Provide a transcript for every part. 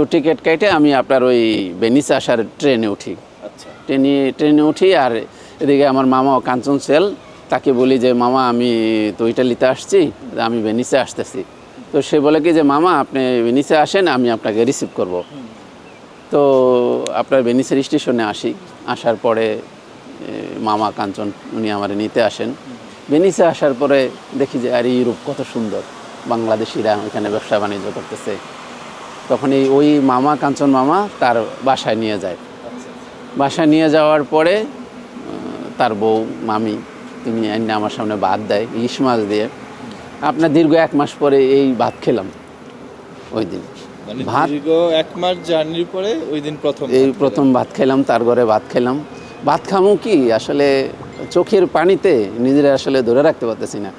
তো টিকিট কেটে আমি আপনার ওই বেনিসে আসার ট্রেনে উঠি। আচ্ছা। ট্রেনে ট্রেনে উঠি আর এদিকে আমার মামা কাঞ্চন সেল তাকে বলি যে মামা আমি তো ইটালিতে আসছি আমি ভেনিসে আসতেছি। তো সে বলে কি যে মামা আপনি ভেনিসে আসেন আমি আপনাকে রিসিভ করব। তো আপনার ভেনিসের স্টেশনে আসি। আসার পরে মামা কাঞ্চন উনি আমার নিতে আসেন। ভেনিসে আসার পরে দেখি যে আর ইউরোপ কত সুন্দর। বাংলাদেশিরা এখানে ব্যবসা বাণিজ্য করতেছে। তখন এই ওই মামা কাঞ্চন মামা তার বাসায় নিয়ে যায়। বাসায় নিয়ে যাওয়ার পরে তার বউ মামি তিনি এনে আমার সামনে ভাত দেয় ইলিশ মাছ দিয়ে। আপনার দীর্ঘ এক মাস পরে এই ভাত খেলাম ওই দিন। মানে ভাত এক মাস জার্নির পরে ওই দিন প্রথম এই প্রথম ভাত খেলাম তার ঘরে ভাত খেলাম। ভাত খামো কি? আসলে চোখের পানিতে নিজেরা আসলে ধরে রাখতে পারতেছি না।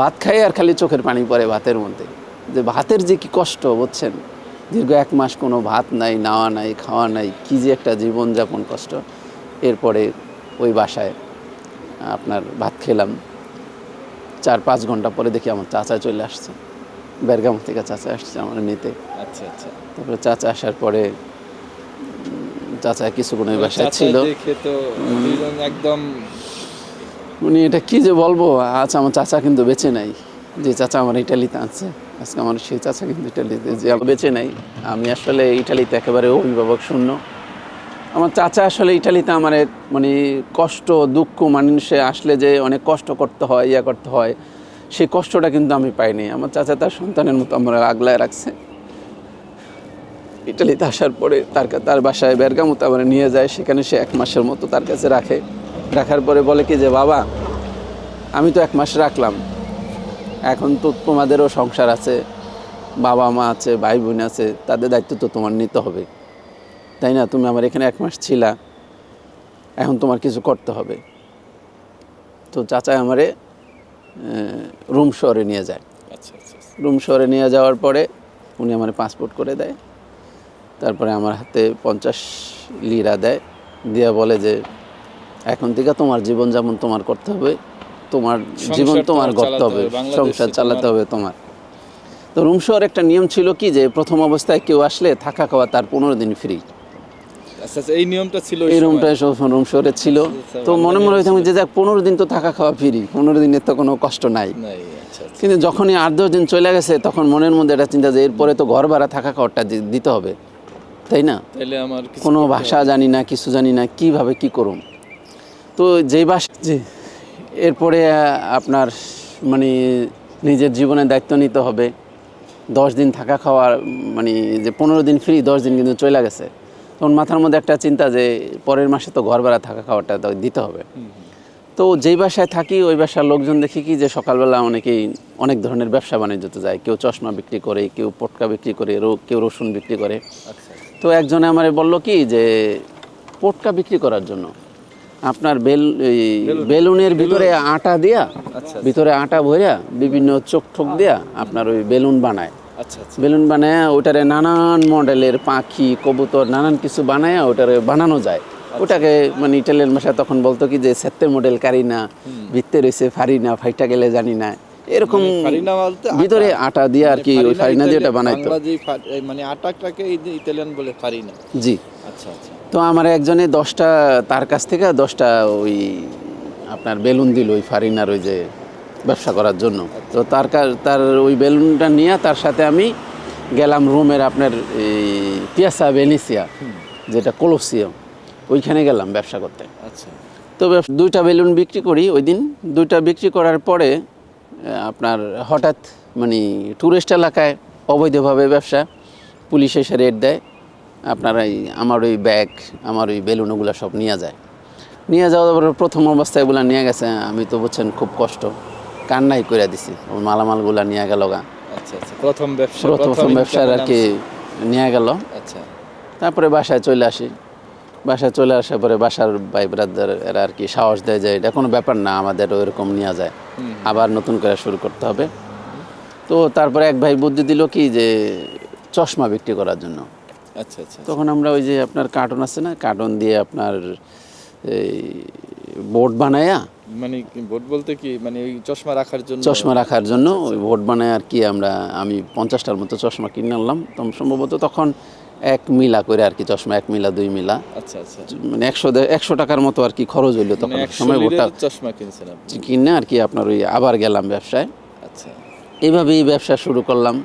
ভাত খাই আর খালি চোখের পানি পড়ে ভাতের মধ্যে। যে ভাতের যে কি কষ্ট বুঝছেন? দীর্ঘ এক মাস কোনো ভাত নাই নাওয়া নাই খাওয়া নাই কি যে একটা জীবনযাপন কষ্ট। এরপরে ওই বাসায় আপনার ভাত খেলাম। চার পাঁচ ঘণ্টা পরে দেখি আমার চাচা চলে আসছে। বেরগাম থেকে চাচা আসছে আমার নিতে। আচ্ছা আচ্ছা। তারপরে চাচা আসার পরে চাচা কিছুক্ষণ ওই বাসায় ছিল। একদম উনি এটা কি যে বলব আচ্ছা আমার চাচা কিন্তু বেঁচে নাই। যে চাচা আমার ইটালিতে আছে। আজকে আমার সেই চাচা কিন্তু ইটালিতে। যে বেঁচে নাই, আমি আসলে ইটালিতে একেবারে অভিভাবক শূন্য। আমার চাচা আসলে ইটালিতে আমার এক মানে কষ্ট, দুঃখ, মানুষে আসলে যে অনেক কষ্ট করতে হয়, ইয়া করতে হয়, সেই কষ্টটা কিন্তু আমি পাইনি। আমার চাচা তার সন্তানের মতো আমার আগলায় রাখছে। ইটালিতে আসার পরে তার তার বাসায় বেরগামতো আমার নিয়ে যায়, সেখানে সে এক মাসের মতো তার কাছে রাখে। রাখার পরে বলে কি যে, বাবা, আমি তো এক মাস রাখলাম। এখন তো তোমাদেরও সংসার আছে বাবা মা আছে ভাই বোন আছে তাদের দায়িত্ব তো তোমার নিতে হবে। তাই না? তুমি আমার এখানে এক মাস ছিলা এখন তোমার কিছু করতে হবে। তো চাচা আমারে রুম শহরে নিয়ে যায়। আচ্ছা আচ্ছা আচ্ছা। রুম শহরে নিয়ে যাওয়ার পরে উনি আমার পাসপোর্ট করে দেয়। তারপরে আমার হাতে পঞ্চাশ লিরা দেয়। দিয়ে বলে যে এখন থেকে তোমার জীবনযাপন তোমার করতে হবে। তোমার জীবন তোমার করতে হবে সংসার চালাতে হবে তোমার। তো রুম শহর একটা নিয়ম ছিল কি যে প্রথম অবস্থায় কেউ আসলে থাকা খাওয়া তার পনেরো দিন ফ্রি আচ্ছা আচ্ছা এই নিয়মটা ছিল এই রুমটা রুম শহরে ছিল। আচ্ছা, তো মনে মনে হইতাম যে যাক পনেরো দিন তো থাকা খাওয়া ফ্রি পনেরো দিনের তো কোনো কষ্ট নাই। কিন্তু যখনই আট দশ দিন চলে গেছে তখন মনের মধ্যে একটা চিন্তা যে এরপরে তো ঘর ভাড়া থাকা খাওয়াটা দিতে হবে। তাই না? তাইলে আমার কোনো ভাষা জানি না কিছু জানি না কীভাবে কি করুম। তো যেই বাস যে এরপরে আপনার মানে নিজের জীবনের দায়িত্ব নিতে হবে। দশ দিন থাকা খাওয়ার মানে যে পনেরো দিন ফ্রি দশ দিন কিন্তু চলে গেছে। তখন মাথার মধ্যে একটা চিন্তা যে পরের মাসে তো ঘর ভাড়া থাকা খাওয়াটা দিতে হবে। তো যেই বাসায় থাকি ওই বাসার লোকজন দেখি কি যে সকালবেলা অনেকেই অনেক ধরনের ব্যবসা বাণিজ্যতে যায়। কেউ চশমা বিক্রি করে কেউ পটকা বিক্রি করে কেউ রসুন বিক্রি করে। আচ্ছা। তো একজনে আমারে বলল কি যে পটকা বিক্রি করার জন্য। আপনার বেল বেলুনের ভিতরে আটা দিয়া আচ্ছা ভিতরে আটা ভরিয়া বিভিন্ন চোখ ঠোক দিয়া আপনার ওই বেলুন বানায়। আচ্ছা আচ্ছা। বেলুন বানায় ওটারে নানান মডেলের পাখি কবুতর নানান কিছু বানায় ওটারে বানানো যায়। ওটাকে মানে ইটালিয়ান ভাষা তখন বলতো কি যে সেত্তে মডেল কারি না ভিত্তে রয়েছে ফারি না ফাইটা গেলে জানি না। এরকম আটা। ভিতরে আটা দিয়ে আর কি ওই ফারিনা দিয়ে ওটা বানাইতো। মানে আটাটাকে ইতালিয়ান বলে ফারিনা জি। আচ্ছা আচ্ছা। তো আমার একজনে দশটা তার কাছ থেকে দশটা ওই আপনার বেলুন দিল ওই ফারিনার ওই যে ব্যবসা করার জন্য। তো তার তার ওই বেলুনটা নিয়ে তার সাথে আমি গেলাম রোমের আপনার এই পিয়াসা ভেনিসিয়া যেটা কলোসিয়াম ওইখানে গেলাম ব্যবসা করতে। আচ্ছা। তো ব্যবসা- দুইটা বেলুন বিক্রি করি ওই দিন। দুইটা বিক্রি করার পরে আপনার হঠাৎ মানে ট্যুরিস্ট এলাকায় অবৈধভাবে ব্যবসা পুলিশ এসে রেড দেয়। আপনার এই আমার ওই ব্যাগ আমার ওই বেলুন বেলুনগুলো সব নিয়ে যায়। নিয়ে যাওয়ার পরে প্রথম অবস্থায় এগুলো নিয়ে গেছে আমি তো বুঝছেন খুব কষ্ট। কান্নাই করে দিছি ওই মালামালগুলো নিয়ে গেল গা। আচ্ছা আচ্ছা প্রথম ব্যবসা প্রথম ব্যবসার আর কি নিয়ে গেল। আচ্ছা। তারপরে বাসায় চলে আসি। বাসায় চলে আসার পরে বাসার ভাই ব্রাদার এরা আর কি সাহস দেয় যে এটা কোনো ব্যাপার না আমাদের ওইরকম নেওয়া যায়। আবার নতুন করে শুরু করতে হবে। তো তারপরে এক ভাই বুদ্ধি দিল কি যে চশমা বিক্রি করার জন্য। আচ্ছা আচ্ছা তখন আমরা ওই যে আপনার কার্টন আছে না কার্টন দিয়ে আপনার এই বোর্ড বানায়া মানে ভোট বলতে কি মানে ওই চশমা রাখার জন্য? চশমা রাখার জন্য ওই ভোট বানায় আর কি আমরা আমি পঞ্চাশটার মতো চশমা কিনে আনলাম। তখন সম্ভবত তখন এক মিলা করে আর কি চশমা এক মিলা দুই মিলা। আচ্ছা আচ্ছা। মানে একশো একশো টাকার মতো আর কি খরচ হইল তখন মানে এক সময় লিটারের চশমা কিনছেন কিনে আর কি আপনার ওই আবার গেলাম ব্যবসায়। আচ্ছা। এইভাবেই ব্যবসা শুরু করলাম।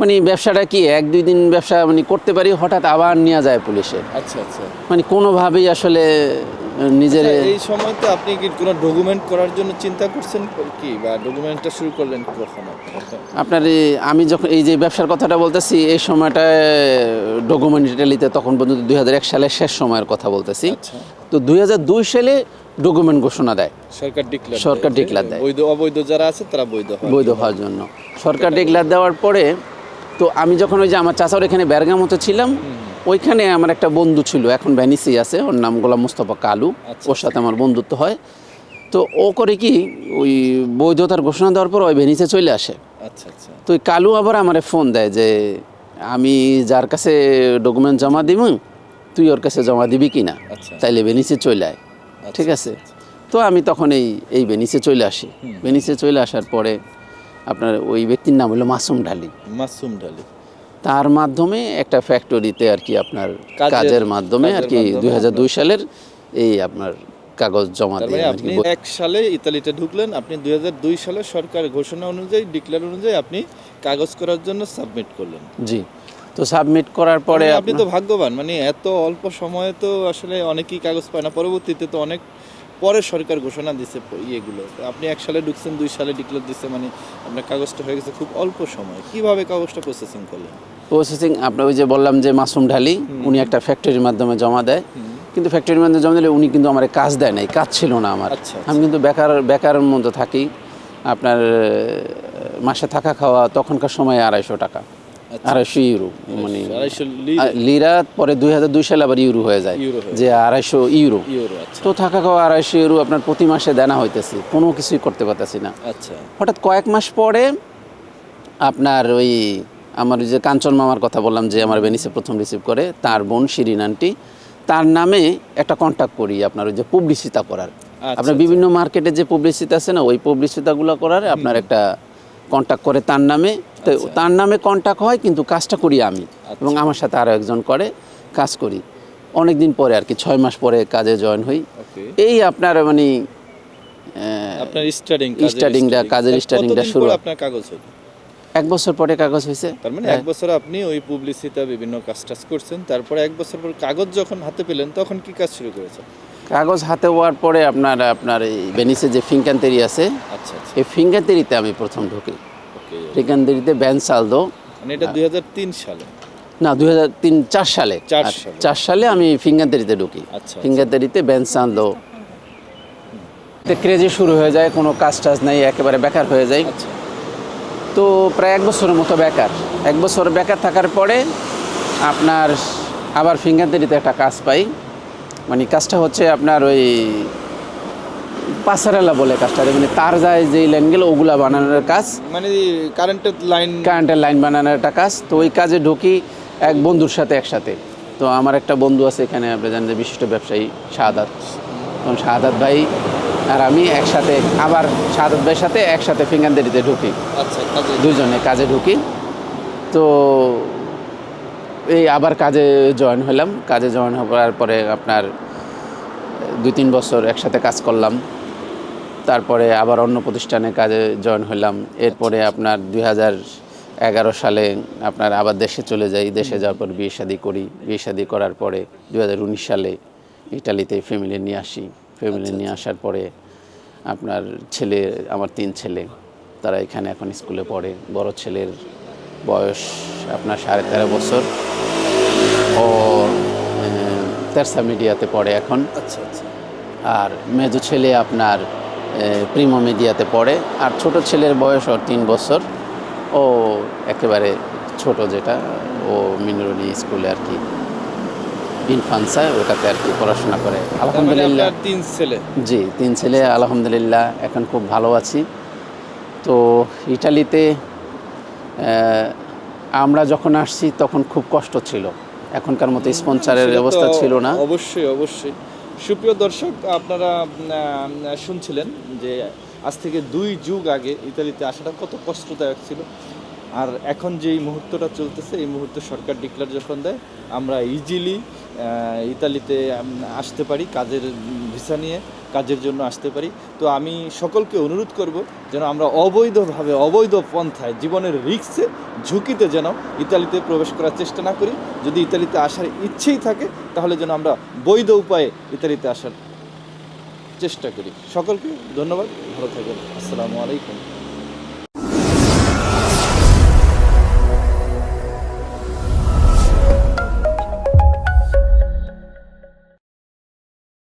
মানে ব্যবসাটা কি এক দুই দিন ব্যবসা মানে করতে পারি হঠাৎ আবার নিয়ে যায় পুলিশে? আচ্ছা আচ্ছা। মানে কোনোভাবেই আসলে নিজের এই সময় তো আপনি কি কোনো ডকুমেন্ট করার জন্য চিন্তা করছেন কি বা ডকুমেন্টটা শুরু করলেন কখন আপনার আমি যখন এই যে ব্যবসার কথাটা বলতেছি এই সময়টা সময়টায় ডকুমেন্টালিতে তখন পর্যন্ত দুই সালের শেষ সময়ের কথা বলতেছি। আচ্ছা। তো দুই হাজার দুই সালে ডকুমেন্ট ঘোষণা দেয়। সরকার ডিক্লেয়ার সরকার declare দেয়। বৈধ অবৈধ যারা আছে তারা বৈধ বৈধ হওয়ার জন্য। সরকার ডিক্লার দেওয়ার পরে তো আমি যখন ওই যে আমার চাচার এখানে ব্যারগামতো ছিলাম ওইখানে আমার একটা বন্ধু ছিল এখন ভ্যানিসি আছে ওর নাম গোলাম মুস্তফা কালু আচ্ছা। ওর সাথে আমার বন্ধুত্ব হয়। তো ও করে কি ওই বৈধতার ঘোষণা দেওয়ার পর ওই ভ্যানিসে চলে আসে। আচ্ছা আচ্ছা। তো ওই কালু আবার আমারে ফোন দেয় যে আমি যার কাছে ডকুমেন্ট জমা দিব তুই ওর কাছে জমা দিবি কি না আচ্ছা। তাইলে ভেনিসে চলে আয়। ঠিক আছে? তো আমি তখন এই এই ভেনিসে চলে আসি। ভেনিসে চলে আসার পরে আপনার ওই ব্যক্তির নাম হলো মাসুম ঢালি। মাসুম ঢালি। তার মাধ্যমে একটা ফ্যাক্টরিতে আর কি আপনার কাজের- মাধ্যমে আর কি দুই সালের এই আপনার কাগজ জমা দিয়ে মানে আপনি এক সালে ইতালিতে ঢুকলেন আপনি দুই হাজার দুই সালে সরকার ঘোষণা অনুযায়ী ডিক্লেয়ার অনুযায়ী আপনি কাগজ করার জন্য সাবমিট করলেন। জি তো সাবমিট করার পরে মানে আপনি তো ভাগ্যবান মানে এত অল্প সময়ে তো আসলে অনেকেই কাগজ পায় না পরবর্তীতে তো অনেক পরে সরকার ঘোষণা দিছে ইয়েগুলো। আপনি এক সালে ঢুকছেন দুই সালে ডিক্লেয়ার দিচ্ছে মানে আপনার কাগজটা হয়ে গেছে খুব অল্প সময়। কীভাবে কাগজটা প্রসেসিং করলেন? প্রসেসিং আপনার ওই যে বললাম যে মাসুম ঢালি উনি একটা ফ্যাক্টরির মাধ্যমে জমা দেয়। কিন্তু ফ্যাক্টরির মাধ্যমে জমা দিলে উনি কিন্তু আমার কাজ দেয় নাই কাজ ছিল না আমার। আচ্ছা, আমি কিন্তু বেকার বেকারের মধ্যে থাকি। আপনার মাসে থাকা খাওয়া তখনকার সময় আড়াইশো টাকা। আচ্ছা। আড়াইশো ইউরো মানে আড়াইশো লিরা পরে দুই হাজার দুই সালে আবার ইউরো হয়ে যায় যে আড়াইশো ইউরো। আচ্ছা। তো থাকা খাওয়া আড়াইশো ইউরো আপনার প্রতি মাসে দেনা হইতেছে কোনো কিছুই করতে পারতেছি না। আচ্ছা। হঠাৎ কয়েক মাস পরে আপনার ওই আমার যে কাঞ্চন মামার কথা বললাম যে আমার বেনিসে প্রথম রিসিভ করে তার বোন শিরিন আন্টি তার নামে একটা কন্ট্যাক্ট করি আপনার ওই যে publicity করার। আচ্ছা, আপনার বিভিন্ন মার্কেটে যে publicity আছে না ওই publicity-গুলো করার আপনার একটা কন্ট্যাক্ট করে তার নামে তো আচ্ছা। তার নামে কন্ট্যাক্ট হয় কিন্তু কাজটা করি আমি এবং আমার সাথে আরও একজন করে কাজ করি। অনেক দিন পরে আর কি ছয় মাস পরে কাজে জয়েন হই। এই আপনার মানে আপনার স্টার্টিং Starting কাজের starting টা শুরু। আপনার কাগজ এক বছর পরে কাগজ হয়েছে তার মানে এক বছর আপনি ওই পুবলিসিতে বিভিন্ন কাজ টাজ করছেন তারপরে এক বছর পর কাগজ যখন হাতে পেলেন তখন কি কাজ শুরু করেছেন? কাগজ হাতে হওয়ার পরে আপনার আপনার এই ভেনিসে যে ফিঙ্কান্তেরি আছে আচ্ছা আচ্ছা। এই ফিঙ্কান্তেরিতে আমি প্রথম ঢুকি। ফিঙ্কান্তেরিতে ব্যান সালদো মানে এটা দুই সালে? না দুই হাজার তিন চার সালে। চার সালে। আমি ফিঙ্গান্তেরিতে ঢুকি। আচ্ছা, ফিঙ্গান্তেরিতে ব্যান সালদো ক্রেজি শুরু হয়ে যায় কোনো কাজ টাজ নাই একেবারে বেকার হয়ে যায়। আচ্ছা। তো প্রায় এক বছরের মতো বেকার। এক বছর বেকার থাকার পরে আপনার আবার ফিঙ্গারদেরিতে একটা কাজ পাই। মানে কাজটা হচ্ছে আপনার ওই পাসারেলা বলে কাজটা মানে তার যায় যেই লাইনগুলো ওগুলা বানানোর কাজ। মানে কারেন্টের লাইন কারেন্টের লাইন বানানোর একটা কাজ। তো ওই কাজে ঢুকি এক বন্ধুর সাথে একসাথে। তো আমার একটা বন্ধু আছে এখানে আপনি জানেন যে বিশিষ্ট ব্যবসায়ী শাহাদাত। তখন শাহাদাত ভাই আর আমি একসাথে আবার শাহাদাত ভাইয়ের সাথে একসাথে ফিঙ্গারদেরিতে ঢুকি। আচ্ছা দুজনে কাজে ঢুকি। তো এই আবার কাজে জয়েন হলাম। কাজে জয়েন হওয়ার পরে আপনার দুই তিন বছর একসাথে কাজ করলাম। তারপরে আবার অন্য প্রতিষ্ঠানে কাজে জয়েন হলাম এরপরে আপনার দুই হাজার এগারো সালে আপনার আবার দেশে চলে যাই। দেশে যাওয়ার পর বিয়ে শাদি করি। বিয়ে শাদি করার পরে দু হাজার উনিশ সালে ইটালিতে ফ্যামিলি নিয়ে আসি। ফ্যামিলি নিয়ে আসার পরে আপনার ছেলে আমার তিন ছেলে তারা এখানে এখন স্কুলে পড়ে। বড় ছেলের বয়স আপনার সাড়ে তেরো বছর। ও তেরসা মিডিয়াতে পড়ে এখন। আচ্ছা আচ্ছা। আর মেজো ছেলে আপনার প্রিমো মিডিয়াতে পড়ে আর ছোট ছেলের বয়স ওর তিন বছর। ও একেবারে ছোট যেটা ও মিনরনি স্কুলে আর কি ইনফান্সায় ওটাতে আর কি পড়াশোনা করে। মানে আলহামদুলিল্লাহ তিন ছেলে? জি তিন ছেলে আলহামদুলিল্লাহ এখন খুব ভালো আছি। তো ইটালিতে আমরা যখন আসছি তখন খুব কষ্ট ছিল। এখনকার মতো স্পন্সারের ব্যবস্থা ছিল না। অবশ্যই অবশ্যই। সুপ্রিয় দর্শক, আপনারা শুনছিলেন যে আজ থেকে দুই যুগ আগে ইতালিতে আসাটা কত কষ্টদায়ক ছিল। আর এখন যে এই মুহূর্তটা চলতেছে, এই মুহূর্তে সরকার ডিক্লার যখন দেয়, আমরা ইজিলি ইতালিতে আসতে পারি কাজের ভিসা নিয়ে। কাজের জন্য আসতে পারি। তো আমি সকলকে অনুরোধ করব যেন আমরা অবৈধভাবে, অবৈধ পন্থায়, জীবনের রিক্সে, ঝুঁকিতে যেন ইতালিতে প্রবেশ করার চেষ্টা না করি। যদি ইতালিতে আসার ইচ্ছেই থাকে, তাহলে যেন আমরা বৈধ উপায়ে ইতালিতে আসার চেষ্টা করি। সকলকে ধন্যবাদ। ভালো থাকবেন। আসসালামু আলাইকুম।